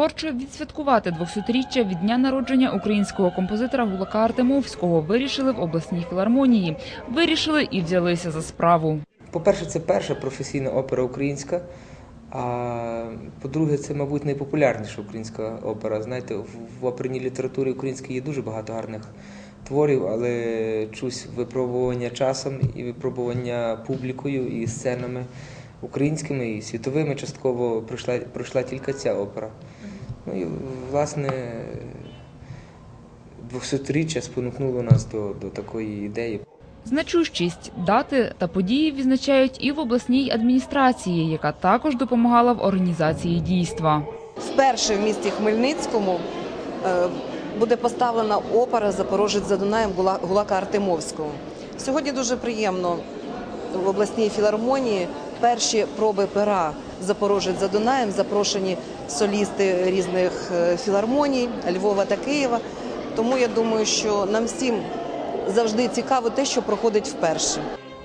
творчо відсвяткувати 200-річчя від дня народження українського композитора Гулака Артемовського вирішили в обласній філармонії. Вирішили і взялися за справу. По-перше, це перша професійна опера українська. А по-друге, це, мабуть, найпопулярніша українська опера. Знаєте, в, оперній літературі українській є дуже багато гарних творів, але чусь випробування часом і випробування публікою і сценами українськими і світовими частково пройшла, пройшла тільки ця опера. Ну і власне 200-річчя спонукнуло нас до, до такої ідеї. Значущість дати та події відзначають і в обласній адміністрації, яка також допомагала в організації дійства. Вперше в місті Хмельницькому е, буде поставлена опера Запорожець за Дунаєм Гула- Гулака Артемовського. Сьогодні дуже приємно в обласній філармонії перші проби пера Запорожець за Дунаєм запрошені солісти різних е, філармоній Львова та Києва. Тому я думаю, що нам всім завжди цікаво те, що проходить вперше.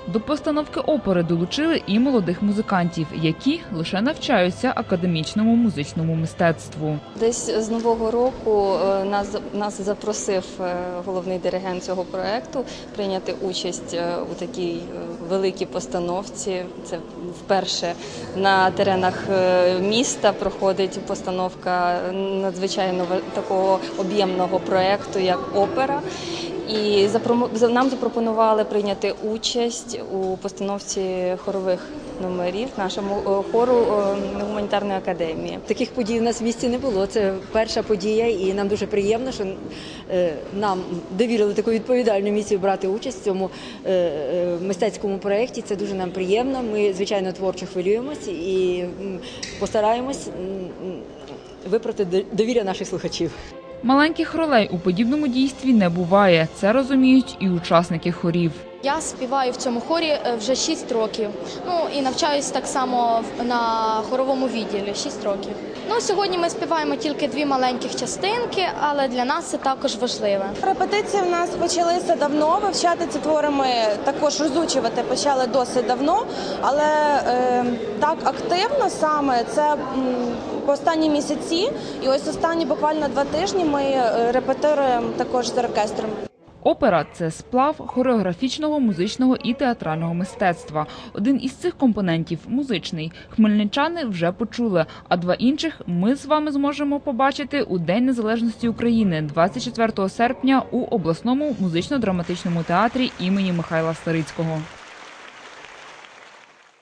До постановки опери долучили і молодих музикантів, які лише навчаються академічному музичному мистецтву. Десь з нового року е, нас нас запросив е, головний диригент цього проекту прийняти участь е, у такій великій постановці. Це вперше на теренах міста проходить постановка надзвичайно такого об'ємного проекту, як опера. І нам запропонували прийняти участь у постановці хорових номерів нашому е, хору е, гуманітарної академії. Таких подій у нас в місті не було. Це перша подія, і нам дуже приємно, що е, нам довірили таку відповідальну місію брати участь в цьому мистецькому проєкті. Це дуже нам приємно. Ми звичайно творчо хвилюємось і постараємось виправити до- довір'я наших слухачів. Маленьких ролей у подібному дійстві не буває. Це розуміють і учасники хорів. Я співаю в цьому хорі е, вже 6 років. Ну і навчаюсь так само в- на хоровому відділі 6 років. Ну сьогодні ми співаємо тільки дві маленьких частинки, але для нас це також важливе. Репетиції в нас почалися давно. Вивчати ці твори ми також розучувати почали досить давно, але е, так активно саме це м, останні місяці. І ось останні буквально два тижні ми е, репетируємо також з оркестром. Опера це сплав хореографічного, музичного і театрального мистецтва. Один із цих компонентів музичний. Хмельничани вже почули. А два інших ми з вами зможемо побачити у День Незалежності України 24 серпня у обласному музично-драматичному театрі імені Михайла Старицького.